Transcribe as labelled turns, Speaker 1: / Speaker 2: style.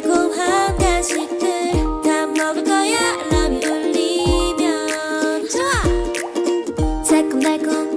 Speaker 1: 달콤한 간식들 다 먹을 거야. 라면 울리면. 좋아. 달콤달콤.